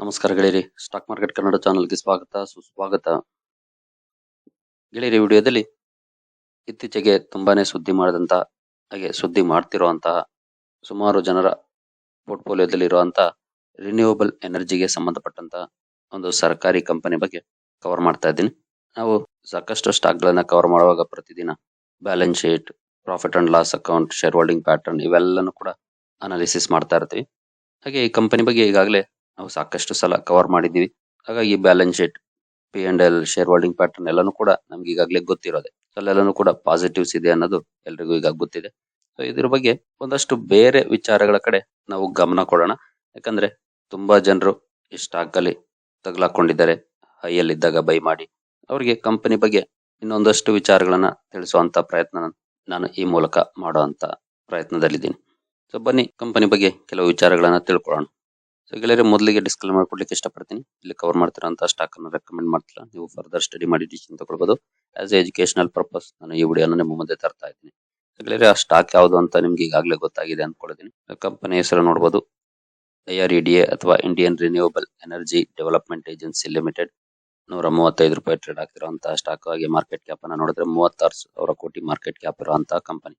ನಮಸ್ಕಾರ ಗೆಳೆಯರಿ. Stock market Kannada ಚಾನಲ್ಗೆ ಸ್ವಾಗತ, ಸುಸ್ವಾಗತ. ಗೆಳೆಯರಿ ವಿಡಿಯೋದಲ್ಲಿ ಇತ್ತೀಚೆಗೆ ತುಂಬಾನೇ ಸುದ್ದಿ ಮಾಡಿದಂತ, ಹಾಗೆ ಸುದ್ದಿ ಮಾಡ್ತಿರುವಂತಹ, ಸುಮಾರು ಜನರ ಪೋರ್ಟ್ಫೋಲಿಯೋದಲ್ಲಿ ಇರುವಂತಹ ರಿನ್ಯೂವಬಲ್ ಎನರ್ಜಿಗೆ ಸಂಬಂಧಪಟ್ಟಂತ ಒಂದು ಸರ್ಕಾರಿ ಕಂಪನಿ ಬಗ್ಗೆ ಕವರ್ ಮಾಡ್ತಾ ಇದ್ದೀನಿ. ನಾವು ಸಾಕಷ್ಟು ಸ್ಟಾಕ್ ಗಳನ್ನ ಕವರ್ ಮಾಡುವಾಗ ಪ್ರತಿದಿನ balance sheet profit and loss account share holding pattern ಇವೆಲ್ಲನೂ ಕೂಡ ಅನಾಲಿಸಿಸ್ ಮಾಡ್ತಾ ಇರ್ತೀವಿ. ಹಾಗೆ ಈ ಕಂಪನಿ ಬಗ್ಗೆ ಈಗಾಗಲೇ ನಾವು ಸಾಕಷ್ಟು ಸಲ ಕವರ್ ಮಾಡಿದ್ದೀವಿ. ಹಾಗಾಗಿ balance sheet P and L share holding pattern ಎಲ್ಲಾನು ಕೂಡ ನಮ್ಗೆ ಈಗಾಗಲೇ ಗೊತ್ತಿರೋದೆ. ಅಲ್ಲೆಲ್ಲಾನು ಕೂಡ ಪಾಸಿಟಿವ್ಸ್ ಇದೆ ಅನ್ನೋದು ಎಲ್ರಿಗೂ ಈಗ ಗೊತ್ತಿದೆ. ಸೊ ಇದ್ರ ಬಗ್ಗೆ ಒಂದಷ್ಟು ಬೇರೆ ವಿಚಾರಗಳ ಕಡೆ ನಾವು ಗಮನ ಕೊಡೋಣ. ಯಾಕಂದ್ರೆ ತುಂಬಾ ಜನರು ಈ ಸ್ಟಾಕ್ ಅಲ್ಲಿ ತಗಲಾಕೊಂಡಿದ್ದಾರೆ. ಹೈಯಲ್ಲಿ ಇದ್ದಾಗ ಬೈ ಮಾಡಿ. ಅವರಿಗೆ ಕಂಪನಿ ಬಗ್ಗೆ ಇನ್ನೊಂದಷ್ಟು ವಿಚಾರಗಳನ್ನ ತಿಳಿಸುವಂತ ಪ್ರಯತ್ನ ನಾನು ಈ ಮೂಲಕ ಮಾಡುವಂತ ಪ್ರಯತ್ನದಲ್ಲಿದ್ದೀನಿ. ಸೊ ಬನ್ನಿ ಕಂಪನಿ ಬಗ್ಗೆ ಕೆಲವು ವಿಚಾರಗಳನ್ನ ತಿಳ್ಕೊಳ್ಳೋಣ. ಗೆಳೆಯರೆ, ಮೊದಲಿಗೆ ಡಿಸ್ಕ್ಲೇಮರ್ ಮಾಡ್ಕೊಡ್ಲಿಕ್ಕೆ ಇಷ್ಟಪಡ್ತೀನಿ. ಇಲ್ಲಿ ಕವರ್ ಮಾಡ್ತಿರೋಂಥ ಸ್ಟಾಕ್ ಅನ್ನು ರೆಕಮೆಂಡ್ ಮಾಡ್ತಿಲ್ಲ ನೀವು ಫರ್ದರ್ ಸ್ಟಡಿ ಮಾಡಿ ಡಿಸಿಷನ್ ತಗೊಳ್ಬಹುದು ಆಸ್ ಎ ಎಜುಕೇಶನಲ್ ಪರ್ಪಸ್ ನಾನು ಈ ವಿಡಿಯೋನ ನಿಮ್ಮ ಮುಂದೆ ತರ್ತಾ ಇದ್ದೀನಿ. ಗೆಳೆಯರೇ, ಆ ಸ್ಟಾಕ್ ಯಾವುದು ಅಂತ ನಿಮ್ಗೆ ಈಗಾಗಲೇ ಗೊತ್ತಾಗಿದೆ ಅಂದ್ಕೊಳ್ತೀನಿ. ಕಂಪನಿ ಹೆಸರು ನೋಡಬಹುದು ಐ ಆರ್ ಅಥವಾ Indian renewable energy development agency limited ನೂರ ಮೂವತ್ತೈದು ರೂಪಾಯಿ ಟ್ರೇಡ್ ಆಗ್ತಿರುವಂತಹ ಸ್ಟಾಕ್ ಆಗಿ ಮಾರ್ಕೆಟ್ ಕ್ಯಾಪ್ ಅನ್ನ ನೋಡಿದ್ರೆ ಮೂವತ್ತಾರು ಸಾವಿರ ಕೋಟಿ ಮಾರ್ಕೆಟ್ ಕ್ಯಾಪ್ ಇರುವಂತಹ ಕಂಪನಿ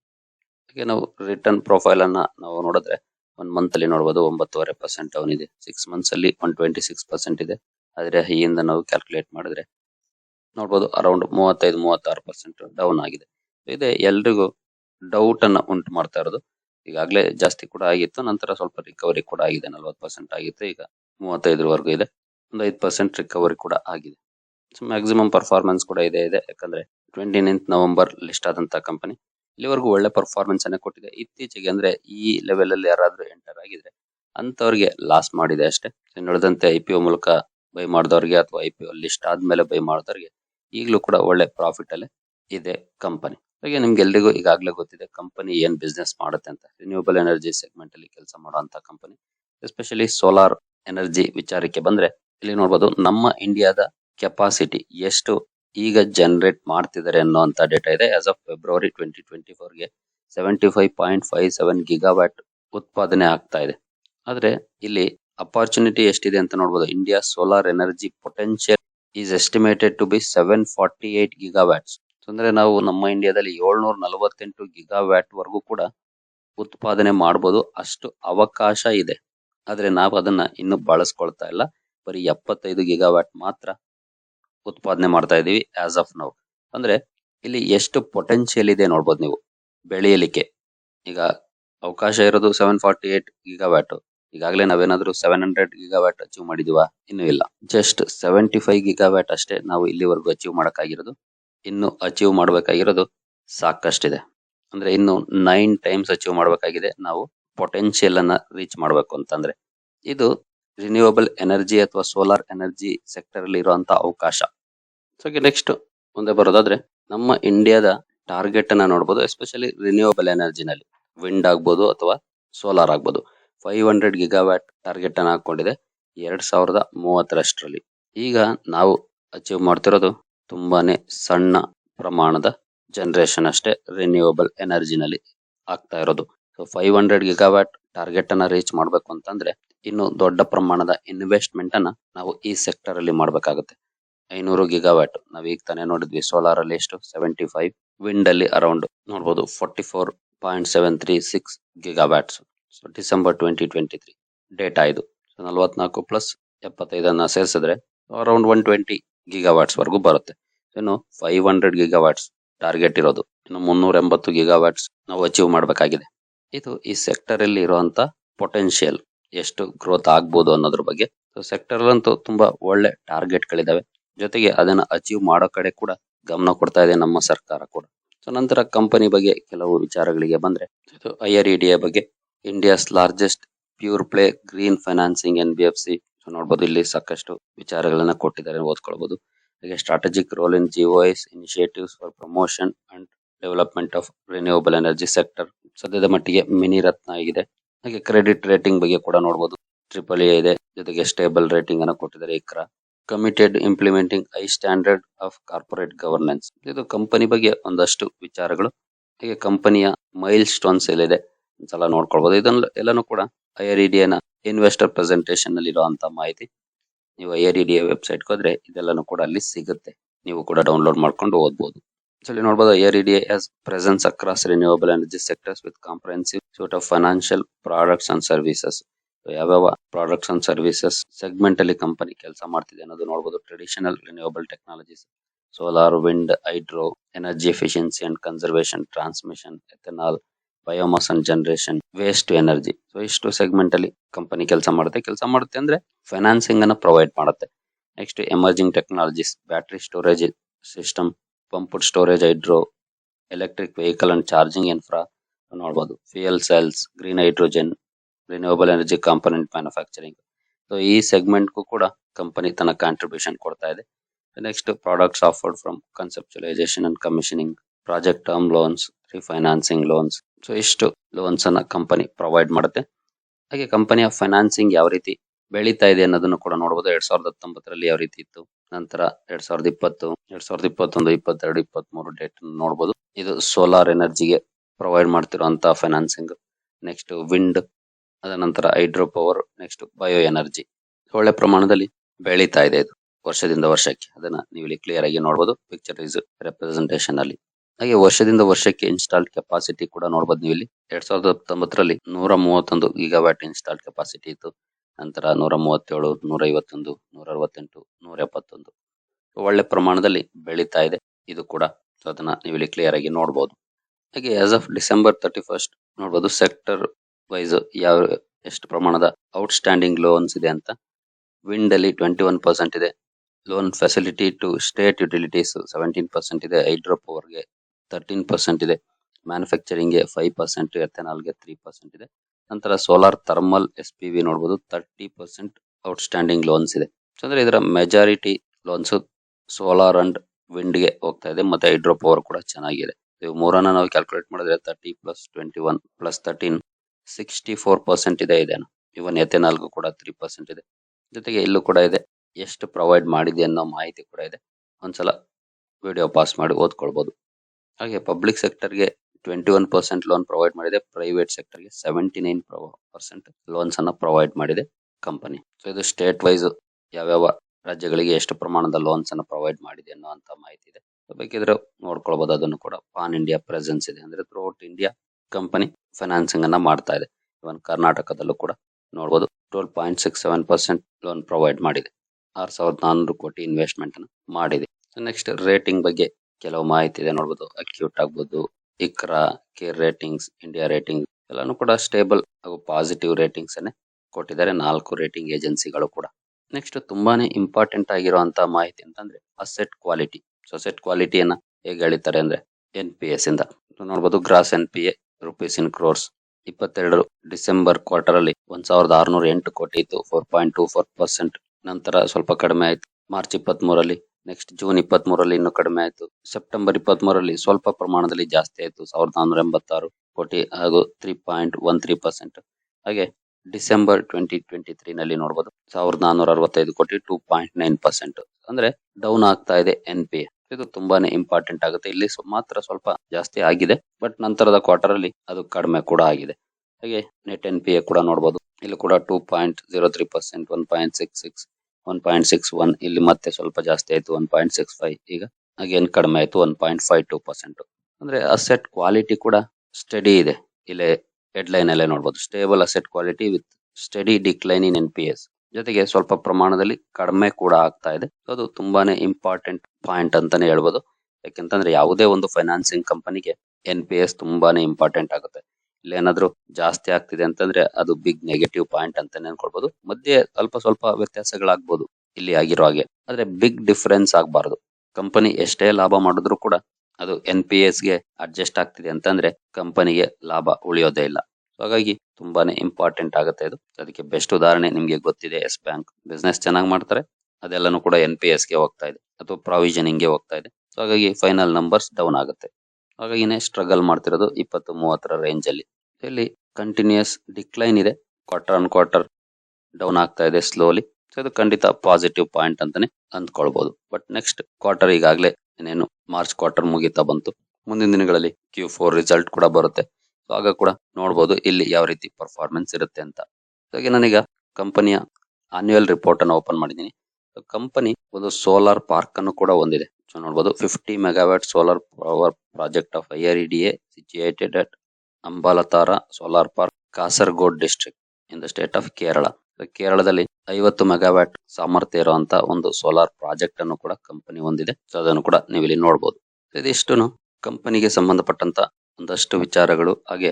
ಹಾಗೆ ನಾವು ರಿಟರ್ನ್ ಪ್ರೊಫೈಲ್ ಅನ್ನ ನಾವು ನೋಡಿದ್ರೆ ಒನ್ ಮಂತ್ ಅಲ್ಲಿ ನೋಡಬಹುದು ಒಂಬತ್ತುವರೆ ಪರ್ಸೆಂಟ್ ಡೌನ್ ಇದೆ ಸಿಕ್ಸ್ ಮಂತ್ಸ್ ಅಲ್ಲಿ ಒನ್ ಟ್ವೆಂಟಿ ಸಿಕ್ಸ್ ಪರ್ಸೆಂಟ್ ಇದೆ. ಆದ್ರೆ ಹೈಯಿಂದ ನಾವು ಕ್ಯಾಲ್ಕುಲೇಟ್ ಮಾಡಿದ್ರೆ ನೋಡಬಹುದು ಅರೌಂಡ್ ಮೂವತ್ತೈದು, ಮೂವತ್ತಾರು ಪರ್ಸೆಂಟ್ ಡೌನ್ ಆಗಿದೆ. ಇದೆ ಎಲ್ರಿಗೂ ಡೌಟ್ ಅನ್ನ ಉಂಟು ಮಾಡ್ತಾ ಇರೋದು. ಈಗಾಗಲೇ ಜಾಸ್ತಿ ಕೂಡ ಆಗಿತ್ತು, ನಂತರ ಸ್ವಲ್ಪ ರಿಕವರಿ ಕೂಡ ಆಗಿದೆ. ನಲ್ವತ್ತು ಪರ್ಸೆಂಟ್ ಆಗಿತ್ತು, ಈಗ ಮೂವತ್ತೈದರವರೆಗೂ ಇದೆ. ಒಂದು ಐದು ಪರ್ಸೆಂಟ್ ರಿಕವರಿ ಕೂಡ ಆಗಿದೆ. ಮ್ಯಾಕ್ಸಿಮಮ್ ಪರ್ಫಾರ್ಮೆನ್ಸ್ ಕೂಡ ಇದೆ ಇದೆ. ಯಾಕಂದ್ರೆ ಟ್ವೆಂಟಿ ನೈನ್ತ್ ನವೆಂಬರ್ ಲಿಸ್ಟ್ ಆದಂತ ಕಂಪನಿ ಇಲ್ಲಿವರೆಗೂ ಒಳ್ಳೆ ಪರ್ಫಾರ್ಮೆನ್ಸ್ ಅನ್ನ ಕೊಟ್ಟಿದೆ. ಇತ್ತೀಚೆಗೆ ಅಂದ್ರೆ ಈ ಲೆವೆಲ್ ಅಲ್ಲಿ ಯಾರಾದ್ರೂ ಎಂಟರ್ ಆಗಿದ್ರೆ ಅಂತವ್ರಿಗೆ ಲಾಸ್ ಮಾಡಿದೆ ಅಷ್ಟೇ. ನೋಡಿದಂತೆ ಐ ಪಿ ಒ ಮೂಲಕ ಬೈ ಮಾಡಿದವ್ರಿಗೆ ಅಥವಾ ಐ ಪಿ ಒ ಲಿಸ್ಟ್ ಆದ್ಮೇಲೆ ಬೈ ಮಾಡಿದವ್ರಿಗೆ ಈಗಲೂ ಕೂಡ ಒಳ್ಳೆ ಪ್ರಾಫಿಟ್ ಅಲ್ಲೇ ಇದೆ ಕಂಪನಿ ಹಾಗೆ ನಿಮ್ಗೆ ಎಲ್ರಿಗೂ ಈಗಾಗಲೇ ಗೊತ್ತಿದೆ ಕಂಪನಿ ಏನ್ ಬಿಸ್ನೆಸ್ ಮಾಡುತ್ತೆ ಅಂತ. ರಿನ್ಯೂಬಲ್ ಎನರ್ಜಿ ಸೆಗ್ಮೆಂಟ್ ಅಲ್ಲಿ ಕೆಲಸ ಮಾಡುವಂತ ಕಂಪನಿ ಎಸ್ಪೆಷಲಿ ಸೋಲಾರ್ ಎನರ್ಜಿ ವಿಚಾರಕ್ಕೆ ಬಂದ್ರೆ ಇಲ್ಲಿ ನೋಡಬಹುದು ನಮ್ಮ ಇಂಡಿಯಾದ ಕೆಪಾಸಿಟಿ ಎಷ್ಟು ಈಗ ಜನರೇಟ್ ಮಾಡ್ತಿದ್ದಾರೆ ಅನ್ನುವಂತ ಡೇಟಾ ಇದೆ. As of February twenty twenty ಫೋರ್ಗೆ seventy five point five seven gigawatt ಉತ್ಪಾದನೆ ಆಗ್ತಾ ಇದೆ. ಆದ್ರೆ ಇಲ್ಲಿ ಅಪಾರ್ಚುನಿಟಿ ಎಷ್ಟಿದೆ ಅಂತ ನೋಡಬಹುದು India solar energy potential is estimated to be seven forty eight gigawatts ಅಂದ್ರೆ ನಾವು ನಮ್ಮ ಇಂಡಿಯಾದಲ್ಲಿ ಏಳ್ನೂರ ನಲವತ್ತೆಂಟು ಗಿಗಾವ್ಯಾಟ್ ವರೆಗೂ ಕೂಡ ಉತ್ಪಾದನೆ ಮಾಡಬಹುದು ಅಷ್ಟು ಅವಕಾಶ ಇದೆ. ಆದ್ರೆ ನಾವು ಅದನ್ನ ಇನ್ನು ಬಳಸ್ಕೊಳ್ತಾ ಇಲ್ಲ. ಬರೀ ಎಪ್ಪತ್ತೈದು ಗಿಗಾವ್ಯಾಟ್ ಮಾತ್ರ ಉತ್ಪಾದನೆ ಮಾಡ್ತಾ ಇದೀವಿ ಆಸ್ ಆಫ್ ನೌ ಅಂದ್ರೆ ಇಲ್ಲಿ ಎಷ್ಟು ಪೊಟೆನ್ಶಿಯಲ್ ಇದೆ ನೋಡ್ಬೋದು ನೀವು ಬೆಳೆಯಲಿಕ್ಕೆ. ಈಗ ಅವಕಾಶ ಇರೋದು ಸೆವೆನ್ ಫಾರ್ಟಿ ಏಟ್ ಗಿಗಾವ್ಯಾಟ್ ಈಗಾಗಲೇ ನಾವೇನಾದ್ರೂ ಸೆವೆನ್ ಹಂಡ್ರೆಡ್ ಗಿಗಾವ್ಯಾಟ್ ಅಚೀವ್ ಮಾಡಿದೀವಾ? ಇನ್ನೂ ಇಲ್ಲ. ಜಸ್ಟ್ ಸೆವೆಂಟಿ ಫೈವ್ ಗಿಗಾವ್ಯಾಟ್ ಅಷ್ಟೇ ನಾವು ಇಲ್ಲಿವರೆಗೂ ಅಚೀವ್ ಮಾಡಕ್ಕಾಗಿರೋದು. ಇನ್ನು ಅಚೀವ್ ಮಾಡಬೇಕಾಗಿರೋದು ಸಾಕಷ್ಟಿದೆ. ಅಂದ್ರೆ ಇನ್ನು ನೈನ್ ಟೈಮ್ಸ್ ಅಚೀವ್ ಮಾಡಬೇಕಾಗಿದೆ. ನಾವು ಪೊಟೆನ್ಶಿಯಲ್ ಅನ್ನ ರೀಚ್ ಮಾಡಬೇಕು ಅಂತಂದ್ರೆ. ಇದು ರಿನ್ಯೂವಬಲ್ ಎನರ್ಜಿ ಅಥವಾ ಸೋಲಾರ್ ಎನರ್ಜಿ ಸೆಕ್ಟರ್ ಅಲ್ಲಿ ಇರುವಂತ ಅವಕಾಶ. ಸೊ ನೆಕ್ಸ್ಟ್ ಮುಂದೆ ಬರೋದಾದ್ರೆ ನಮ್ಮ ಇಂಡಿಯಾದ ಟಾರ್ಗೆಟ್ ಅನ್ನ ನೋಡಬಹುದು ಎಸ್ಪೆಷಲಿ ರಿನ್ಯೂವಬಲ್ ಎನರ್ಜಿನಲ್ಲಿ ವಿಂಡ್ ಆಗ್ಬೋದು ಅಥವಾ ಸೋಲಾರ್ ಆಗ್ಬೋದು. ಫೈವ್ ಹಂಡ್ರೆಡ್ ಗಿಗಾವ್ಯಾಟ್ ಟಾರ್ಗೆಟ್ ಅನ್ನ ಹಾಕೊಂಡಿದೆ ಎರಡ್ ಸಾವಿರದ ಮೂವತ್ತರಷ್ಟರಲ್ಲಿ. ಈಗ ನಾವು ಅಚೀವ್ ಮಾಡ್ತಿರೋದು ತುಂಬಾನೇ ಸಣ್ಣ ಪ್ರಮಾಣದ ಜನರೇಷನ್ ಅಷ್ಟೇ ರಿನ್ಯೂವಬಲ್ ಎನರ್ಜಿನಲ್ಲಿ ಆಗ್ತಾ ಇರೋದು. So five hundred gigawatt target ಅನ್ನ ರೀಚ್ ಮಾಡಬೇಕು ಅಂತಂದ್ರೆ ಇನ್ನು ದೊಡ್ಡ ಪ್ರಮಾಣದ ಇನ್ವೆಸ್ಟ್ಮೆಂಟ್ ಅನ್ನ ನಾವು ಈ ಸೆಕ್ಟರ್ ಅಲ್ಲಿ ಮಾಡಬೇಕಾಗುತ್ತೆ. ಐನೂರು ಗಿಗಾವ್ಯಾಟ್ ನಾವು ಈಗ ತಾನೇ ನೋಡಿದ್ವಿ ಸೋಲಾರ್ ಅಲ್ಲಿ ಎಷ್ಟು? ಸೆವೆಂಟಿ ಫೈವ್ ವಿಂಡ್ ಅಲ್ಲಿ ಅರೌಂಡ್ ನೋಡಬಹುದು forty four point seven three six gigawatts so December twenty twenty three data ಇದು ಸೊ ನಲವತ್ನಾಲ್ಕು ಪ್ಲಸ್ ಎಪ್ಪತ್ತೈದನ್ನ ಸೇರಿಸಿದ್ರೆ ಅರೌಂಡ್ ಒನ್ ಟ್ವೆಂಟಿ ಗಿಗಾವ್ಯಾಟ್ಸ್ ವರೆಗೂ ಬರುತ್ತೆ. ಇನ್ನು ಫೈವ್ ಹಂಡ್ರೆಡ್ ಗಿಗಾವ್ಯಾಟ್ಸ್ ಟಾರ್ಗೆಟ್ ಇರೋದು. ಇನ್ನು ಮುನ್ನೂರ ಎಂಬತ್ತು ಗಿಗಾವ್ಯಾಟ್ಸ್ ನಾವು ಅಚೀವ್ ಮಾಡಬೇಕಾಗಿದೆ. ಇದು ಈ ಸೆಕ್ಟರ್ ಅಲ್ಲಿ ಇರುವಂತ ಪೊಟೆನ್ಶಿಯಲ್ ಎಷ್ಟು ಗ್ರೋಥ್ ಆಗಬಹುದು ಅನ್ನೋದ್ರ ಬಗ್ಗೆ. ಸೆಕ್ಟರ್ ಅಂತೂ ತುಂಬಾ ಒಳ್ಳೆ ಟಾರ್ಗೆಟ್ ಗಳಿದಾವೆ. ಜೊತೆಗೆ ಅದನ್ನ ಅಚೀವ್ ಮಾಡೋ ಕಡೆ ಕೂಡ ಗಮನ ಕೊಡ್ತಾ ಇದೆ ನಮ್ಮ ಸರ್ಕಾರ ಕೂಡ. ಸೊ ನಂತರ ಕಂಪನಿ ಬಗ್ಗೆ ಕೆಲವು ವಿಚಾರಗಳಿಗೆ ಬಂದ್ರೆ, ಇದು ಆರ್ ಇ ಡಿ ಬಗ್ಗೆ. India's largest pure play green financing N B F C ನೋಡಬಹುದು ಇಲ್ಲಿ ಸಾಕಷ್ಟು ವಿಚಾರಗಳನ್ನ ಕೊಟ್ಟಿದ್ದಾರೆ ಓದ್ಕೊಳ್ಬಹುದು ಹಾಗೆ strategic role in GOS initiatives for promotion and development of renewable energy sector ಸದ್ಯದ ಮಟ್ಟಿಗೆ ಮಿನಿ ರತ್ನ ಆಗಿದೆ. ಹಾಗೆ ಕ್ರೆಡಿಟ್ ರೇಟಿಂಗ್ ಬಗ್ಗೆ ಕೂಡ ನೋಡಬಹುದು ಟ್ರಿಪಲ್ ಎ ಇದೆ. ಜೊತೆಗೆ ಸ್ಟೇಬಲ್ ರೇಟಿಂಗ್ ಅನ್ನು ಕೊಟ್ಟಿದ್ದಾರೆ ICRA. Committed implementing high standard of corporate governance ಇದು ಕಂಪನಿ ಬಗ್ಗೆ ಒಂದಷ್ಟು ವಿಚಾರಗಳು. ಹಾಗೆ ಕಂಪನಿಯ ಮೈಲ್ ಸ್ಟೋನ್ಸ್ ಎಲ್ಲಿದೆ ಒಂದ್ಸಲ ನೋಡ್ಕೊಳ್ಬಹುದು ಇದನ್ನ ಎಲ್ಲಾನು ಕೂಡ ಐ ಆರ್ ಡಿ ನ ಇನ್ವೆಸ್ಟರ್ ಪ್ರೆಸೆಂಟೇಷನ್ನಲ್ಲಿ ಇರುವಂತಹ ಮಾಹಿತಿ. ನೀವು ಎ ಡಿ ಡಿ ವೆಬ್ಸೈಟ್ ಹೋದ್ರೆ ಇದೆಲ್ಲಾನು ಕೂಡ ಅಲ್ಲಿ ಸಿಗುತ್ತೆ. ನೀವು ಕೂಡ ಡೌನ್ಲೋಡ್ ಮಾಡ್ಕೊಂಡು ಓದ್ಬೋದು. IR D D S presence across renewable energy sectors with comprehensive suite of financial products and services ಯಾವ್ಯಾವ ಪ್ರಾಡಕ್ಟ್ಸ್ ಅಂಡ್ ಸರ್ವಿಸಸ್ ಸೆಗ್ಮೆಂಟ್ ಅಲ್ಲಿ ಕಂಪನಿ ಕೆಲಸ ಮಾಡ್ತಿದೆ ಅನ್ನೋದು ನೋಡಬಹುದು traditional renewable technologies solar wind hydro energy efficiency and conservation transmission ethanol biomass and generation waste to energy so ಇಷ್ಟು segment ಅಲ್ಲಿ company ಕೆಲಸ ಮಾಡುತ್ತೆ. ಕೆಲಸ ಮಾಡುತ್ತೆ ಅಂದ್ರೆ ಫೈನಾನ್ಸಿಂಗ್ ಅನ್ನ ಪ್ರೊವೈಡ್ ಮಾಡುತ್ತೆ. Next emerging technologies battery storage system pumped storage hydro electric vehicle and charging infra ನೋಡಬಹುದು fuel cells green hydrogen renewable energy component manufacturing so ಈ ಸೆಗ್ಮೆಂಟ್ ಸೆಗ್ಮೆಂಟ್ಗೂ ಕೂಡ ಕಂಪನಿ ತನ್ನ ಕಾಂಟ್ರಿಬ್ಯೂಷನ್ ಕೊಡ್ತಾ ಇದೆ. Next products offered from conceptualisation and commissioning project term loans refinancing loans so ಇಷ್ಟು loans ಅನ್ನ company provide ಮಾಡುತ್ತೆ. ಹಾಗೆ ಕಂಪನಿಯ ಫೈನಾನ್ಸಿಂಗ್ ಯಾವ ರೀತಿ ಬೆಳೀತಾ ಇದೆ ಅನ್ನೋದನ್ನು ಕೂಡ ನೋಡಬಹುದು ಎರಡ್ ಸಾವಿರದ ಹತ್ತೊಂಬತ್ತರಲ್ಲಿ ಯಾವ ರೀತಿ ಇತ್ತು ನಂತರ ಎರಡ್ ಸಾವಿರದ ಇಪ್ಪತ್ತು, ಎರಡ್ ಸಾವಿರದ ಇಪ್ಪತ್ತೊಂದು, ಇಪ್ಪತ್ತೆರಡು ಇಪ್ಪತ್ತ್ ಮೂರು ಡೇಟ್ ನೋಡಬಹುದು ಇದು ಸೋಲಾರ್ ಎನರ್ಜಿಗೆ ಪ್ರೊವೈಡ್ ಮಾಡ್ತಿರುವಂತಹ ಫೈನಾನ್ಸಿಂಗ್ ನೆಕ್ಸ್ಟ್ ವಿಂಡ್ ಅದ ನಂತರ hydro power next bio energy ಒಳ್ಳೆ ಪ್ರಮಾಣದಲ್ಲಿ ಬೆಳೀತಾ ಇದೆ ಇದು, ವರ್ಷದಿಂದ ವರ್ಷಕ್ಕೆ. ಅದನ್ನ ನೀವು ಇಲ್ಲಿ ಕ್ಲಿಯರ್ ಆಗಿ ನೋಡಬಹುದು ಪಿಕ್ಚರ್ ಇಸ್ ರೆಪ್ರೆಸೆಂಟೇಷನ್ ಅಲ್ಲಿ. ಹಾಗೆ ವರ್ಷದಿಂದ ವರ್ಷಕ್ಕೆ ಇನ್ಸ್ಟಾಲ್ಡ್ ಕೆಪಾಸಿಟಿ ಕೂಡ ನೋಡಬಹುದು ನೀವು ಇಲ್ಲಿ. ಎರಡ್ ಸಾವಿರದ ಹತ್ತೊಂಬತ್ತರಲ್ಲಿ ನೂರ ಮೂವತ್ತೊಂದು ಗೀಗಾವ್ಯಾಟ್ ಇನ್ಸ್ಟಾಲ್ಡ್ ಕೆಪಾಸಿಟಿ ಇತ್ತು. ನಂತರ ನೂರ ಮೂವತ್ತೇಳು, ನೂರ ಐವತ್ತೊಂದು, ನೂರ ಅರವತ್ತೆಂಟು, ನೂರ ಎಪ್ಪತ್ತೊಂದು. ಒಳ್ಳೆ ಪ್ರಮಾಣದಲ್ಲಿ ಬೆಳೀತಾ ಇದೆ. ಇದು ಕೂಡ ಸೊ ಅದನ್ನ ನೀವು ಇಲ್ಲಿ ಕ್ಲಿಯರ್ ಆಗಿ ನೋಡಬಹುದು ಹಾಗೆ as of December thirty first ನೋಡಬಹುದು ಸೆಕ್ಟರ್ ವೈಸ್ ಯಾವ, ಎಷ್ಟು ಪ್ರಮಾಣದ ಔಟ್ ಸ್ಟ್ಯಾಂಡಿಂಗ್ ಲೋನ್ಸ್ ಇದೆ ಅಂತ. ವಿಂಡ್ ಅಲ್ಲಿ ಟ್ವೆಂಟಿ ಒನ್ ಪರ್ಸೆಂಟ್ ಇದೆ. Loan facility to state utilities seventeen percent ಇದೆ. ಹೈಡ್ರೋ ಪವರ್ಗೆ ತರ್ಟೀನ್ ಪರ್ಸೆಂಟ್ ಇದೆ. ಮ್ಯಾನುಫ್ಯಾಕ್ಚರಿಂಗ್ ಫೈವ್ ಪರ್ಸೆಂಟ್ ಎಥೆನಾಲ್ಗೆ ತ್ರೀ ಪರ್ಸೆಂಟ್ ಇದೆ. ನಂತರ solar thermal S P V ನೋಡಬಹುದು thirty percent outstanding loans ಇದೆ ಅಂದ್ರೆ ಇದರ ಮೆಜಾರಿಟಿ ಲೋನ್ಸ್ ಸೋಲಾರ್ ಅಂಡ್ ವಿಂಡ್ಗೆ ಹೋಗ್ತಾ ಇದೆ, ಮತ್ತೆ ಹೈಡ್ರೋ ಪವರ್ ಕೂಡ ಚೆನ್ನಾಗಿದೆ. ಇವು ಮೂರನ್ನ ನಾವು ಕ್ಯಾಲ್ಕುಲೇಟ್ ಮಾಡಿದ್ರೆ thirty plus twenty one plus thirteen sixty four percent ಇದೆ ಇದೆ ಇವನ್ ಎಥೆನಾಲ್ಗೂ ಕೂಡ ತ್ರೀ ಪರ್ಸೆಂಟ್ ಇದೆ. ಜೊತೆಗೆ ಇಲ್ಲೂ ಕೂಡ ಇದೆ. ಎಷ್ಟು ಪ್ರೊವೈಡ್ ಮಾಡಿದೆ ಅನ್ನೋ ಮಾಹಿತಿ ಕೂಡ ಇದೆ. ಒಂದ್ಸಲ ವಿಡಿಯೋ ಪಾಸ್ ಮಾಡಿ ಓದ್ಕೊಳ್ಬಹುದು ಹಾಗೆ public ಸೆಕ್ಟರ್ಗೆ twenty one percent loan provide ಮಾಡಿದೆ. ಪ್ರೈವೇಟ್ ಸೆಕ್ಟರ್ಗೆ ಸೆವೆಂಟಿ ನೈನ್ ಪರ್ಸೆಂಟ್ ಲೋನ್ಸ್ ಅನ್ನ ಪ್ರೊವೈಡ್ ಮಾಡಿದೆ ಕಂಪನಿ ಸೊ ಇದು ಸ್ಟೇಟ್ ವೈಸ್ ಯಾವ್ಯಾವ ರಾಜ್ಯಗಳಿಗೆ ಎಷ್ಟು ಪ್ರಮಾಣದ ಲೋನ್ಸ್ ಅನ್ನ ಪ್ರೊವೈಡ್ ಮಾಡಿದೆ ಅನ್ನುವಂತ ಮಾಹಿತಿ ಇದೆ. ಬೇಕಿದ್ರೆ ನೋಡ್ಕೊಳ್ಬಹುದು ಅದನ್ನು ಕೂಡ ಪಾನ್ ಇಂಡಿಯಾ ಪ್ರೆಸೆನ್ಸ್ ಇದೆ ಅಂದ್ರೆ ಥ್ರೂಔಟ್ ಇಂಡಿಯಾ ಕಂಪನಿ ಫೈನಾನ್ಸಿಂಗ್ ಅನ್ನ ಮಾಡ್ತಾ ಇದೆ. ಇವನ್ ಕರ್ನಾಟಕದಲ್ಲೂ ಕೂಡ ನೋಡಬಹುದು twelve point six seven percent loan provide ಮಾಡಿದೆ. ಆರ್ ಸಾವಿರದ ನಾನ್ನೂರು ಕೋಟಿ ಇನ್ವೆಸ್ಟ್ಮೆಂಟ್ ಅನ್ನು ಮಾಡಿದೆ. ನೆಕ್ಸ್ಟ್ ರೇಟಿಂಗ್ ಬಗ್ಗೆ ಕೆಲವು ಮಾಹಿತಿ ಇದೆ. ನೋಡಬಹುದು ಅಕ್ಯೂಟ್ ಆಗ್ಬೋದು ICRA CARE ratings India rating ಎಲ್ಲಾನು ಕೂಡ ಸ್ಟೇಬಲ್ ಹಾಗು ಪಾಸಿಟಿವ್ ರೇಟಿಂಗ್ಸ್ ಅನ್ನೇ ಕೊಟ್ಟಿದ್ದಾರೆ. ನಾಲ್ಕು ರೇಟಿಂಗ್ ಏಜೆನ್ಸಿಗಳು ಕೂಡ. ನೆಕ್ಸ್ಟ್ ತುಂಬಾನೇ ಇಂಪಾರ್ಟೆಂಟ್ ಆಗಿರುವಂತಹ ಮಾಹಿತಿ ಅಂತಂದ್ರೆ ಅಸೆಟ್ ಕ್ವಾಲಿಟಿ ಸೊ ಅಸೆಟ್ ಕ್ವಾಲಿಟಿಯನ್ನ ಹೇಗೆ ಹೇಳಿತಾರೆ ಅಂದ್ರೆ ಎನ್ ಪಿ ಎಸ್ ಇಂದ. ನೋಡಬಹುದು gross N P A rupees in crores ಇಪ್ಪತ್ತೆರಡು ಡಿಸೆಂಬರ್ ಕ್ವಾರ್ಟರ್ ಅಲ್ಲಿ ಒಂದ್ ಸಾವಿರದ ಆರ್ನೂರ ಎಂಟು ಕೋಟಿ ಇತ್ತು. Four point two four percent ನಂತರ ಸ್ವಲ್ಪ ಕಡಿಮೆ ಆಯ್ತು. ಮಾರ್ಚ್ ಇಪ್ಪತ್ತ್ ಮೂರಲ್ಲಿ ನೆಕ್ಸ್ಟ್ ಜೂನ್ ಇಪ್ಪತ್ತ್ ಮೂರರಲ್ಲಿ ಇನ್ನು ಕಡಿಮೆ ಆಯಿತು. ಸೆಪ್ಟೆಂಬರ್ ಇಪ್ಪತ್ತ್ ಮೂರರಲ್ಲಿ ಸ್ವಲ್ಪ ಪ್ರಮಾಣದಲ್ಲಿ ಜಾಸ್ತಿ ಆಯಿತು, ಸಾವಿರದ ನಾನ್ನೂರ ಎಂಬತ್ತಾರು ಕೋಟಿ ಹಾಗೂ three point one three percent ಹಾಗೆ ಡಿಸೆಂಬರ್ ಟ್ವೆಂಟಿ ಟ್ವೆಂಟಿ ತ್ರೀ ನಲ್ಲಿ ನೋಡಬಹುದು ಸಾವಿರದ ನಾನ್ನೂರ ಅರವತ್ತೈದು ಕೋಟಿ ಟೂ ಪಾಯಿಂಟ್ ನೈನ್ ಪರ್ಸೆಂಟ್ ಅಂದ್ರೆ ಡೌನ್ ಆಗ್ತಾ ಇದೆ ಎನ್ ಪಿ ಇದು ತುಂಬಾನೇ ಇಂಪಾರ್ಟೆಂಟ್ ಆಗುತ್ತೆ. ಇಲ್ಲಿ ಮಾತ್ರ ಸ್ವಲ್ಪ ಜಾಸ್ತಿ ಆಗಿದೆ ಬಟ್ ನಂತರದ ಕ್ವಾರ್ಟರ್ ಅಲ್ಲಿ ಅದು ಕಡಿಮೆ ಕೂಡ ಆಗಿದೆ. ಹಾಗೆ ನೆಟ್ ಎನ್ ಪಿ ಎ ಕೂಡ ನೋಡಬಹುದು ಇಲ್ಲಿ ಕೂಡ two point zero three percent one point six six one point six one ಇಲ್ಲಿ ಮತ್ತೆ ಸ್ವಲ್ಪ ಜಾಸ್ತಿ ಆಯ್ತು ಒನ್ ಪಾಯಿಂಟ್ ಸಿಕ್ಸ್ ಫೈವ್ ಈಗ ಅಗೇನ್ ಕಡಿಮೆ ಆಯ್ತು one point five two percent ಅಂದ್ರೆ ಅಸೆಟ್ ಕ್ವಾಲಿಟಿ ಕೂಡ ಸ್ಟಡಿ ಇದೆ. ಇಲ್ಲಿ ಹೆಡ್ಲೈನ್ ಅಲ್ಲೇ ನೋಡಬಹುದು stable asset quality with steady decline in N P S ಜೊತೆಗೆ ಸ್ವಲ್ಪ ಪ್ರಮಾಣದಲ್ಲಿ ಕಡಿಮೆ ಕೂಡ ಆಗ್ತಾ ಇದೆ. ಅದು ತುಂಬಾನೇ ಇಂಪಾರ್ಟೆಂಟ್ ಪಾಯಿಂಟ್ ಅಂತಾನೆ ಹೇಳ್ಬಹುದು ಯಾಕೆಂತಂದ್ರೆ ಯಾವುದೇ ಒಂದು ಫೈನಾನ್ಸಿಂಗ್ ಕಂಪನಿಗೆ ಎನ್ ಪಿ ಎಸ್ ತುಂಬಾನೇ ಇಂಪಾರ್ಟೆಂಟ್ ಆಗುತ್ತೆ. ಇಲ್ಲಿ ಏನಾದ್ರೂ ಜಾಸ್ತಿ ಆಗ್ತಿದೆ ಅಂತಂದ್ರೆ ಅದು ಬಿಗ್ ನೆಗೆಟಿವ್ ಪಾಯಿಂಟ್ ಅಂತಾನೆ ಅನ್ಕೊಳ್ಬಹುದು ಮಧ್ಯೆ ಅಲ್ಪ ಸ್ವಲ್ಪ ವ್ಯತ್ಯಾಸಗಳಾಗ್ಬಹುದು ಇಲ್ಲಿ ಆಗಿರೋ ಹಾಗೆ. ಆದ್ರೆ ಬಿಗ್ ಡಿಫರೆನ್ಸ್ ಆಗಬಾರದು. ಕಂಪನಿ ಎಷ್ಟೇ ಲಾಭ ಮಾಡಿದ್ರು ಕೂಡ ಅದು ಎನ್ ಪಿ ಎಸ್ಗೆ ಅಡ್ಜಸ್ಟ್ ಆಗ್ತಿದೆ ಅಂತಂದ್ರೆ ಕಂಪನಿಗೆ ಲಾಭ ಉಳಿಯೋದೇ ಇಲ್ಲ. ಹಾಗಾಗಿ ತುಂಬಾನೇ ಇಂಪಾರ್ಟೆಂಟ್ ಆಗುತ್ತೆ ಇದು. ಅದಕ್ಕೆ ಬೆಸ್ಟ್ ಉದಾಹರಣೆ ನಿಮ್ಗೆ ಗೊತ್ತಿದೆ. ಎಸ್ ಬ್ಯಾಂಕ್ ಬಿಸ್ನೆಸ್ ಚೆನ್ನಾಗಿ ಮಾಡ್ತಾರೆ. ಅದೆಲ್ಲನೂ ಕೂಡ ಎನ್ ಪಿ ಎಸ್ಗೆ ಹೋಗ್ತಾ ಇದೆ. ಅಥವಾ ಪ್ರಾವಿಷನಿಂಗ್ಗೆ ಹೋಗ್ತಾ ಇದೆ. ಹಾಗಾಗಿ ಫೈನಲ್ ನಂಬರ್ಸ್ ಡೌನ್ ಆಗುತ್ತೆ. ಹಾಗಾಗಿನೇ ಸ್ಟ್ರಗಲ್ ಮಾಡ್ತಿರೋದು ಇಪ್ಪತ್ತು ಮೂವತ್ತರ ರೇಂಜ್ ಅಲ್ಲಿ. ಇಲ್ಲಿ ಕಂಟಿನ್ಯೂಸ್ ಡಿಕ್ಲೈನ್ ಇದೆ. ಕ್ವಾರ್ಟರ್ ಆನ್ ಕ್ವಾರ್ಟರ್ ಡೌನ್ ಆಗ್ತಾ ಇದೆ ಸ್ಲೋಲಿ ಸೊ ಇದು ಖಂಡಿತ ಪಾಸಿಟಿವ್ ಪಾಯಿಂಟ್ ಅಂತಾನೆ ಅಂದ್ಕೊಳ್ಬಹುದು ಬಟ್ ನೆಕ್ಸ್ಟ್ ಕ್ವಾರ್ಟರ್ ಈಗಾಗಲೇ ಇನ್ನೇನು ಮಾರ್ಚ್ ಕ್ವಾರ್ಟರ್ ಮುಗಿತಾ ಬಂತು. ಮುಂದಿನ ದಿನಗಳಲ್ಲಿ ಕ್ಯೂ ಫೋರ್ ರಿಸಲ್ಟ್ ಕೂಡ ಬರುತ್ತೆ. ಸೊ ಆಗ ಕೂಡ ನೋಡಬಹುದು ಇಲ್ಲಿ ಯಾವ ರೀತಿ ಪರ್ಫಾರ್ಮೆನ್ಸ್ ಇರುತ್ತೆ ಅಂತ. ಹಾಗೆ ನಾನೀಗ ಕಂಪನಿಯ ಆನ್ಯುವಲ್ ರಿಪೋರ್ಟ್ ಅನ್ನು ಓಪನ್ ಮಾಡಿದ್ದೀನಿ. ಕಂಪನಿ ಒಂದು ಸೋಲಾರ್ ಪಾರ್ಕ್ ಅನ್ನು ಕೂಡ ಹೊಂದಿದೆ. ಸೊ ನೋಡಬಹುದು fifty megawatt solar power project of IREDA situated at Ambalathara solar park, Kasaragod district in the state of Kerala ಕೇರಳದಲ್ಲಿ ಐವತ್ತು ಮೆಗಾವ್ಯಾಟ್ ಸಾಮರ್ಥ್ಯ ಇರುವಂತಹ ಒಂದು ಸೋಲಾರ್ ಪ್ರಾಜೆಕ್ಟ್ ಅನ್ನು ಕೂಡ ಕಂಪನಿ ಹೊಂದಿದೆ. ಸೊ ಅದನ್ನು ಕೂಡ ನೀವು ಇಲ್ಲಿ ನೋಡಬಹುದು ಇದಿಷ್ಟು ಕಂಪನಿಗೆ ಸಂಬಂಧಪಟ್ಟಂತ ಒಂದಷ್ಟು ವಿಚಾರಗಳು, ಹಾಗೆ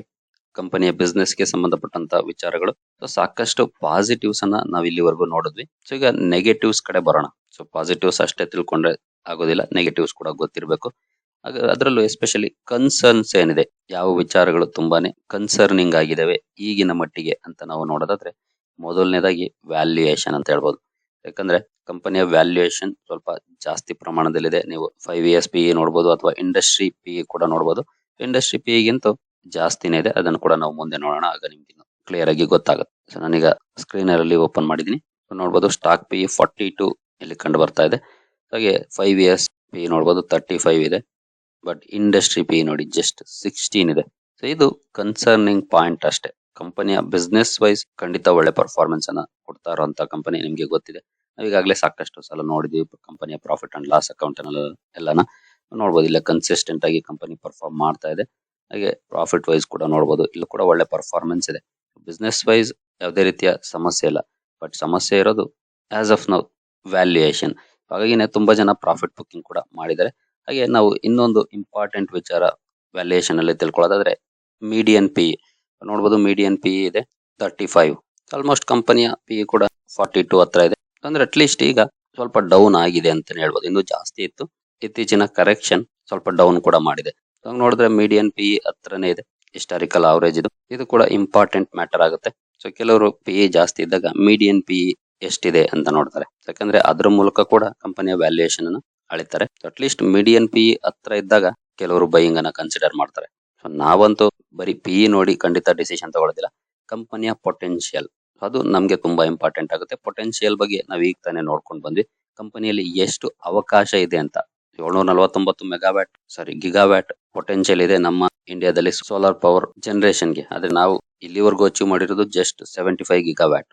ಕಂಪನಿಯ ಬಿಸ್ನೆಸ್ಗೆ ಸಂಬಂಧಪಟ್ಟಂತ ವಿಚಾರಗಳು. ಸೊ ಸಾಕಷ್ಟು ಪಾಸಿಟಿವ್ಸ್ ಅನ್ನ ನಾವು ಇಲ್ಲಿವರೆಗೂ ನೋಡಿದ್ವಿ. ಸೊ ಈಗ ನೆಗೆಟಿವ್ಸ್ ಕಡೆ ಬರೋಣ. ಸೊ ಪಾಸಿಟಿವ್ಸ್ ಅಷ್ಟೇ ತಿಳ್ಕೊಂಡ್ರೆ ಆಗೋದಿಲ್ಲ ನೆಗೆಟಿವ್ಸ್ ಕೂಡ ಗೊತ್ತಿರಬೇಕು. ಅದರಲ್ಲೂ ಎಸ್ಪೆಷಲಿ ಕನ್ಸರ್ನ್ಸ್ ಏನಿದೆ. ಯಾವ ವಿಚಾರಗಳು ತುಂಬಾನೇ ಕನ್ಸರ್ನಿಂಗ್ ಆಗಿದಾವೆ ಈಗಿನ ಮಟ್ಟಿಗೆ ಅಂತ ನಾವು ನೋಡೋದಾದ್ರೆ ಮೊದಲನೇದಾಗಿ ವ್ಯಾಲ್ಯೂಯೇಷನ್ ಅಂತ ಹೇಳ್ಬೋದು. ಯಾಕಂದ್ರೆ ಕಂಪನಿಯ ವ್ಯಾಲ್ಯೂಯೇಷನ್ ಸ್ವಲ್ಪ ಜಾಸ್ತಿ ಪ್ರಮಾಣದಲ್ಲಿದೆ. ನೀವು ಫೈವ್ ಇಯರ್ಸ್ ಪಿ ನೋಡಬಹುದು ಅಥವಾ ಇಂಡಸ್ಟ್ರಿ ಪಿ ಕೂಡ ನೋಡಬಹುದು ಇಂಡಸ್ಟ್ರಿ ಪಿ ಗಿಂತ ಜಾಸ್ತಿನೇ ಇದೆ. ಅದನ್ನು ಕೂಡ ನಾವು ಮುಂದೆ ನೋಡೋಣ. ಆಗ ನಿಮ್ಗೆ ಕ್ಲಿಯರ್ ಆಗಿ ಗೊತ್ತಾಗುತ್ತೆ. ಸೊ ನಾನೀಗ ಸ್ಕ್ರೀನರ್ ಅಲ್ಲಿ ಓಪನ್ ಮಾಡಿದೀನಿ ನೋಡಬಹುದು ಸ್ಟಾಕ್ ಪಿ ಫಾರ್ಟಿ ಟು ಇಲ್ಲಿ ಕಂಡು ಬರ್ತಾ ಇದೆ. ಹಾಗೆ ಫೈವ್ ಇಯರ್ಸ್ ಪಿ ನೋಡಬಹುದು ತರ್ಟಿ ಫೈವ್ ಇದೆ. ಬಟ್ ಇಂಡಸ್ಟ್ರಿ ಪಿ ನೋಡಿ ಜಸ್ಟ್ ಸಿಕ್ಸ್ಟೀನ್ ಇದೆ. ಸೊ ಇದು ಕನ್ಸರ್ನಿಂಗ್ ಪಾಯಿಂಟ್ ಅಷ್ಟೇ. ಕಂಪನಿಯ ಬಿಸ್ನೆಸ್ ವೈಸ್ ಖಂಡಿತ ಒಳ್ಳೆ ಪರ್ಫಾರ್ಮೆನ್ಸ್ ಅನ್ನ ಕೊಡ್ತಾ ಇರುವಂತ ಕಂಪನಿ ನಿಮಗೆ ಗೊತ್ತಿದೆ. ನಾವು ಈಗಾಗಲೇ ಸಾಕಷ್ಟು ಸಲ ನೋಡಿದೀವಿ ಕಂಪನಿಯ ಪ್ರಾಫಿಟ್ ಅಂಡ್ ಲಾಸ್ ಅಕೌಂಟ್ ಎಲ್ಲಾನ. ನೋಡಬಹುದು ಇಲ್ಲ ಕನ್ಸಿಸ್ಟೆಂಟ್ ಆಗಿ ಕಂಪನಿ ಪರ್ಫಾರ್ಮ್ ಮಾಡ್ತಾ ಇದೆ. ಹಾಗೆ ಪ್ರಾಫಿಟ್ ವೈಸ್ ಕೂಡ ನೋಡಬಹುದು ಇಲ್ಲಿ ಕೂಡ ಒಳ್ಳೆ ಪರ್ಫಾರ್ಮೆನ್ಸ್ ಇದೆ. ಬಿಸ್ನೆಸ್ ವೈಸ್ ಯಾವುದೇ ರೀತಿಯ ಸಮಸ್ಯೆ ಇಲ್ಲ. ಬಟ್ ಸಮಸ್ಯೆ ಇರೋದು ಆಸ್ ಆಫ್ ನೌ ವ್ಯಾಲ್ಯೂಯೇಷನ್ ಹಾಗಾಗಿನೇ ತುಂಬಾ ಜನ ಪ್ರಾಫಿಟ್ ಬುಕ್ಕಿಂಗ್ ಕೂಡ ಮಾಡಿದ್ದಾರೆ. ಹಾಗೆ ನಾವು ಇನ್ನೊಂದು ಇಂಪಾರ್ಟೆಂಟ್ ವಿಚಾರ ವ್ಯಾಲ್ಯೂಯೇಷನ್ ಅಲ್ಲಿ ತಿಳ್ಕೊಳ್ಳೋದಾದ್ರೆ ಮೀಡಿಯನ್ ಪಿ ನೋಡಬಹುದು ಮೀಡಿಯನ್ ಪಿ ಇದೆ ತರ್ಟಿ ಫೈವ್ ಆಲ್ಮೋಸ್ಟ್ ಕಂಪನಿಯ ಪಿ ಕೂಡ ಫಾರ್ಟಿ ಟು ಹತ್ರ ಇದೆ. ಅಂದ್ರೆ ಅಟ್ಲೀಸ್ಟ್ ಈಗ ಸ್ವಲ್ಪ ಡೌನ್ ಆಗಿದೆ ಅಂತಾನೆ ಹೇಳ್ಬೋದು. ಇನ್ನು ಜಾಸ್ತಿ ಇತ್ತು. ಇತ್ತೀಚಿನ ಕರೆಕ್ಷನ್ ಸ್ವಲ್ಪ ಡೌನ್ ಕೂಡ ಮಾಡಿದೆ. ಹಂಗ್ ನೋಡಿದ್ರೆ ಮೀಡಿಯನ್ ಪಿ ಹತ್ರನೇ ಇದೆ. ಹಿಸ್ಟಾರಿಕಲ್ ಅವರೇಜ್ ಇದು. ಇದು ಕೂಡ ಇಂಪಾರ್ಟೆಂಟ್ ಮ್ಯಾಟರ್ ಆಗುತ್ತೆ. ಸೊ ಕೆಲವರು ಪಿ ಜಾಸ್ತಿ ಇದ್ದಾಗ ಮೀಡಿಯನ್ ಪಿ ಎಷ್ಟಿದೆ ಅಂತ ನೋಡ್ತಾರೆ. ಯಾಕಂದ್ರೆ ಅದ್ರ ಮೂಲಕ ಕೂಡ ಕಂಪನಿಯ ವ್ಯಾಲ್ಯೂಯೇಷನ್ ಅನ್ನು ಅಳಿತಾರೆ. ಅಟ್ಲೀಸ್ಟ್ ಮೀಡಿಯನ್ ಪಿ ಹತ್ರ ಇದ್ದಾಗ ಕೆಲವರು ಬೈಯಿಂಗ್ ಅನ್ನ ಕನ್ಸಿಡರ್ ಮಾಡ್ತಾರೆ. ಸೊ ನಾವಂತೂ ಬರೀ ಪಿ ನೋಡಿ ಖಂಡಿತ ಡಿಸಿಷನ್ ತಗೊಳ್ಳೋದಿಲ್ಲ. ಕಂಪನಿಯ ಪೊಟೆನ್ಶಿಯಲ್ ಅದು ನಮ್ಗೆ ತುಂಬಾ ಇಂಪಾರ್ಟೆಂಟ್ ಆಗುತ್ತೆ. ಪೊಟೆನ್ಶಿಯಲ್ ಬಗ್ಗೆ ನಾವ್ ಈಗ ತಾನೇ ನೋಡ್ಕೊಂಡು ಬಂದ್ವಿ. ಕಂಪನಿಯಲ್ಲಿ ಎಷ್ಟು ಅವಕಾಶ ಇದೆ ಅಂತ. ಏಳ್ನೂರ ನಲವತ್ತೊಂಬತ್ತು ಮೆಗಾವ್ಯಾಟ್ ಸಾರಿ ಗಿಗಾವ್ಯಾಟ್ ಪೊಟೆನ್ಶಿಯಲ್ ಇದೆ ನಮ್ಮ ಇಂಡಿಯಾದಲ್ಲಿ ಸೋಲಾರ್ ಪವರ್ ಜನರೇಷನ್ಗೆ ಆದ್ರೆ ನಾವು ಇಲ್ಲಿವರೆಗೂ ಅಚೀವ್ ಮಾಡಿರೋದು just seventy five gigawatt.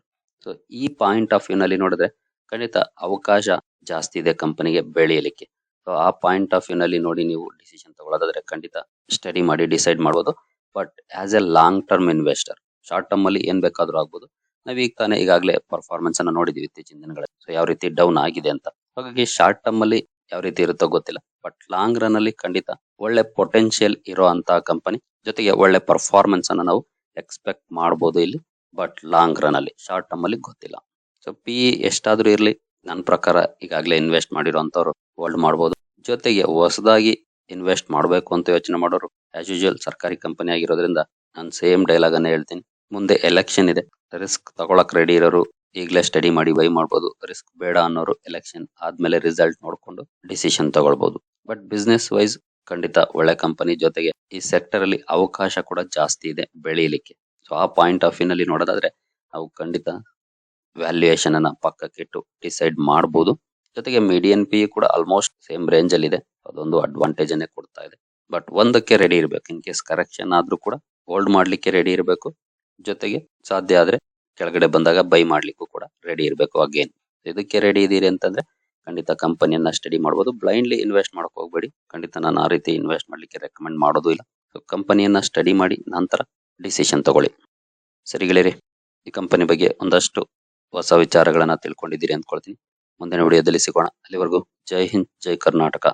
So ಈ ಪಾಯಿಂಟ್ ಆಫ್ ವ್ಯೂ ನಲ್ಲಿ ನೋಡಿದ್ರೆ ಖಂಡಿತ ಅವಕಾಶ ಜಾಸ್ತಿ ಇದೆ ಕಂಪನಿಗೆ ಬೆಳೆಯಲಿಕ್ಕೆ. ಸೊ ಆ ಪಾಯಿಂಟ್ ಆಫ್ ವ್ಯೂ ನಲ್ಲಿ ನೋಡಿ ನೀವು ಡಿಸಿಷನ್ ತಗೊಳ್ಳೋದಾದ್ರೆ ಖಂಡಿತ ಸ್ಟಡಿ ಮಾಡಿ ಡಿಸೈಡ್ ಮಾಡಬಹುದು but as a long term investor short term ಅಲ್ಲಿ ಏನ್ ಬೇಕಾದ್ರೂ ಆಗಬಹುದು ನಾವ್ ಈಗ ತಾನೇ ಈಗಾಗಲೇ ಪರ್ಫಾರ್ಮೆನ್ಸ್ ಅನ್ನ ನೋಡಿದೀವಿ ಇತ್ತೀಚಿನ ದಿನಗಳಲ್ಲಿ. ಸೊ ಯಾವ ರೀತಿ ಡೌನ್ ಆಗಿದೆ ಅಂತ. ಹಾಗಾಗಿ ಶಾರ್ಟ್ ಟರ್ಮ್ ಅಲ್ಲಿ ಯಾವ ರೀತಿ ಇರುತ್ತೋ ಗೊತ್ತಿಲ್ಲ. ಬಟ್ ಲಾಂಗ್ ರನ್ ಅಲ್ಲಿ ಖಂಡಿತ ಒಳ್ಳೆ ಪೊಟೆನ್ಶಿಯಲ್ ಇರೋ ಅಂತ ಕಂಪನಿ ಜೊತೆಗೆ ಒಳ್ಳೆ ಪರ್ಫಾರ್ಮೆನ್ಸ್ ಅನ್ನ ನಾವು ಎಕ್ಸ್ಪೆಕ್ಟ್ ಮಾಡಬಹುದು ಇಲ್ಲಿ. ಬಟ್ ಲಾಂಗ್ ರನ್ ಅಲ್ಲಿ ಶಾರ್ಟ್ ಟರ್ಮ್ ಅಲ್ಲಿ ಗೊತ್ತಿಲ್ಲ. ಸೊ ಪಿ ಎಷ್ಟಾದ್ರೂ ಇರ್ಲಿ ನನ್ನ ಪ್ರಕಾರ ಈಗಾಗಲೇ ಇನ್ವೆಸ್ಟ್ ಮಾಡಿರೋಂಥವ್ರು ಹೋಲ್ಡ್ ಮಾಡಬಹುದು ಜೊತೆಗೆ ಹೊಸದಾಗಿ ಇನ್ವೆಸ್ಟ್ ಮಾಡಬೇಕು ಅಂತ ಯೋಚನೆ ಮಾಡೋರು ಆಸ್ ಯೂಶುವಲ್ ಸರ್ಕಾರಿ ಕಂಪನಿ ಆಗಿರೋದ್ರಿಂದ ನಾನು ಸೇಮ್ ಡೈಲಾಗ್ ಅನ್ನ ಹೇಳ್ತೀನಿ. ಮುಂದೆ ಎಲೆಕ್ಷನ್ ಇದೆ. ರಿಸ್ಕ್ ತಗೊಳಕ್ ರೆಡಿ ಇರೋರು ಈಗಲೇ ಸ್ಟಡಿ ಮಾಡಿ ಬೈ ಮಾಡಬಹುದು ರಿಸ್ಕ್ ಬೇಡ ಅನ್ನೋರು ಎಲೆಕ್ಷನ್ ಆದ್ಮೇಲೆ ರಿಸಲ್ಟ್ ನೋಡ್ಕೊಂಡು ಡಿಸಿಷನ್ ತಗೊಳ್ಬಹುದು ಬಟ್ ಬಿಸ್ನೆಸ್ ವೈಸ್ ಖಂಡಿತ ಒಳ್ಳೆ ಕಂಪನಿ ಜೊತೆಗೆ ಈ ಸೆಕ್ಟರ್ ಅಲ್ಲಿ ಅವಕಾಶ ಕೂಡ ಜಾಸ್ತಿ ಇದೆ ಬೆಳೀಲಿಕ್ಕೆ ಸೊ ಆ ಪಾಯಿಂಟ್ ಆಫ್ ವ್ಯೂ ನಲ್ಲಿ ನೋಡೋದಾದ್ರೆ ನಾವು ಖಂಡಿತ ವ್ಯಾಲ್ಯೂಯೇಷನ್ ಅನ್ನ ಪಕ್ಕಕ್ಕಿಟ್ಟು ಡಿಸೈಡ್ ಮಾಡಬಹುದು ಜೊತೆಗೆ ಮೀಡಿಯನ್ ಪಿ ಕೂಡ ಆಲ್ಮೋಸ್ಟ್ ಸೇಮ್ ರೇಂಜ್ ಅಲ್ಲಿ ಇದೆ. ಅದೊಂದು ಅಡ್ವಾಂಟೇಜ್ ಅನ್ನೇ ಕೊಡ್ತಾ ಇದೆ. ಬಟ್ ಒಂದಕ್ಕೆ ರೆಡಿ ಇರಬೇಕು. ಇನ್ ಕೇಸ್ ಕರೆಕ್ಷನ್ ಆದ್ರೂ ಕೂಡ ಹೋಲ್ಡ್ ಮಾಡ್ಲಿಕ್ಕೆ ರೆಡಿ ಇರಬೇಕು. ಜೊತೆಗೆ ಸಾಧ್ಯ ಆದ್ರೆ ಕೆಳಗಡೆ ಬಂದಾಗ ಬೈ ಮಾಡ್ಲಿಕ್ಕೂ ಕೂಡ ರೆಡಿ ಇರಬೇಕು ಅಗೇನ್ ಇದಕ್ಕೆ ರೆಡಿ ಇದೀರಿ ಅಂತಂದ್ರೆ ಖಂಡಿತ ಕಂಪನಿಯನ್ನ ಸ್ಟಡಿ ಮಾಡಬಹುದು ಬ್ಲೈಂಡ್ಲಿ ಇನ್ವೆಸ್ಟ್ ಮಾಡಕ್ ಹೋಗ್ಬೇಡಿ. ಖಂಡಿತ ನಾನು ಆ ರೀತಿ ಇನ್ವೆಸ್ಟ್ ಮಾಡ್ಲಿಕ್ಕೆ ರೆಕಮೆಂಡ್ ಮಾಡೋದು ಇಲ್ಲ. ಸೊ ಕಂಪನಿಯನ್ನ ಸ್ಟಡಿ ಮಾಡಿ ನಂತರ ಡಿಸಿಷನ್ ತಗೊಳ್ಳಿ. ಸರಿಗಳಿರಿ ಈ ಕಂಪನಿ ಬಗ್ಗೆ ಒಂದಷ್ಟು ಹೊಸ ವಿಚಾರಗಳನ್ನ ತಿಳ್ಕೊಂಡಿದ್ದೀರಿ ಅನ್ಕೊಳ್ತೀನಿ ಮುಂದಿನ ವಿಡಿಯೋದಲ್ಲಿ ಸಿಗೋಣ. ಅಲ್ಲಿವರೆಗೂ ಜೈ ಹಿಂದ್ ಜೈ ಕರ್ನಾಟಕ.